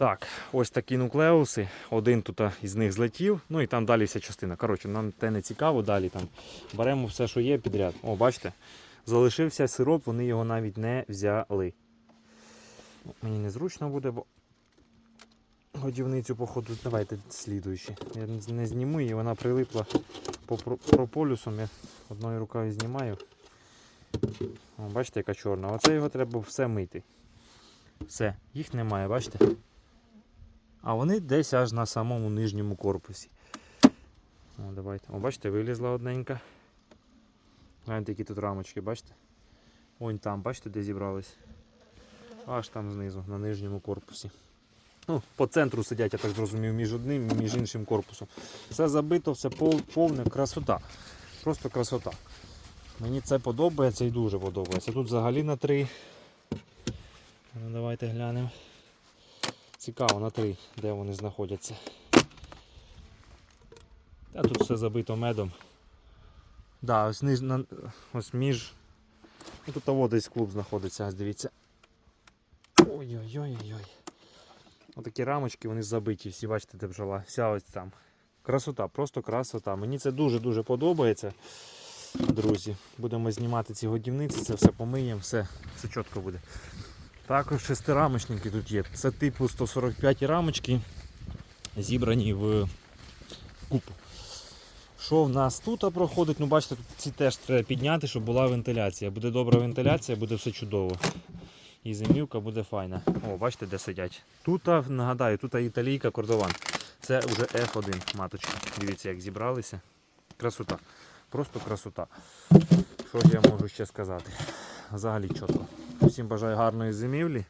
Так, ось такі нуклеуси. Один тут із них злетів, ну і там далі вся частина. Коротше, нам те не цікаво, далі там беремо все, що є підряд. О, бачите, залишився сироп, вони його навіть не взяли. Ну, Мені незручно буде, бо годівницю, походу, давайте слідуючи. Я не- зніму її, вона прилипла по прополюсом. Я одною рукою знімаю. О, бачите, яка чорна. Оце його треба все мити. Все, їх немає, бачите? А вони десь аж на самому нижньому корпусі. О, давайте. О, бачите, вилізла одненька. Гляньте, які тут рамочки, бачите? Ось там, бачите, де зібрались? Аж там знизу, на нижньому корпусі. Ну, по центру сидять, я так зрозумів, між одним і між іншим корпусом. Все забито, все повне, красота. Просто красота. Мені це подобається і дуже подобається. Тут взагалі на три. Ну, давайте глянемо. Цікаво на три, де вони знаходяться. Та тут все забито медом. Да, ось, ниж, на, ось між. Ну, тут того десь клуб знаходиться, ось дивіться. Ой-ой-ой-ой. Отакі рамочки, вони забиті, всі бачите, де бджола. Вся ось там. Красота, просто красота. Мені це дуже-дуже подобається. Друзі, будемо знімати ці годівниці, це все помиємо, все, все чітко буде. Також шестирамочники тут є. Це типу 145 рамочки, зібрані в купу. Що в нас тут проходить? Ну, бачите, тут ці теж треба підняти, щоб була вентиляція. Буде добра вентиляція, буде все чудово. І зимівка буде файна. О, бачите, де сидять. Тут, нагадаю, тут італійка кордован. Це вже F1 маточка. Дивіться, як зібралися. Красота. Просто красота. Що ж я можу ще сказати? Взагалі чітко. Всім бажаю гарної зимівлі.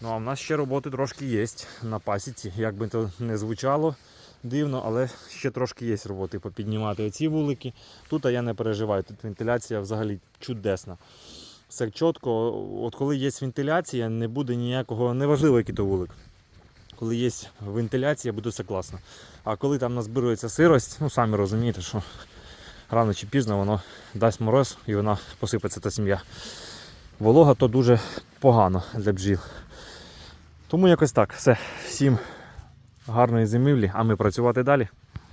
Ну а в нас ще роботи трошки є на пасіці. Як би то не звучало дивно, але ще трошки є роботи попіднімати оці вулики. Тут я не переживаю, тут вентиляція взагалі чудесна. Все чітко, от коли є вентиляція, не буде ніякого, неважливо, який то вулик. Коли є вентиляція, буде все класно. А коли там назбирується сирость, ну самі розумієте, що рано чи пізно воно дасть мороз і вона посипеться та сім'я. Волога то дуже погано для бджіл. Тому якось так. Все. Всім гарної зимівлі, а ми працювати далі.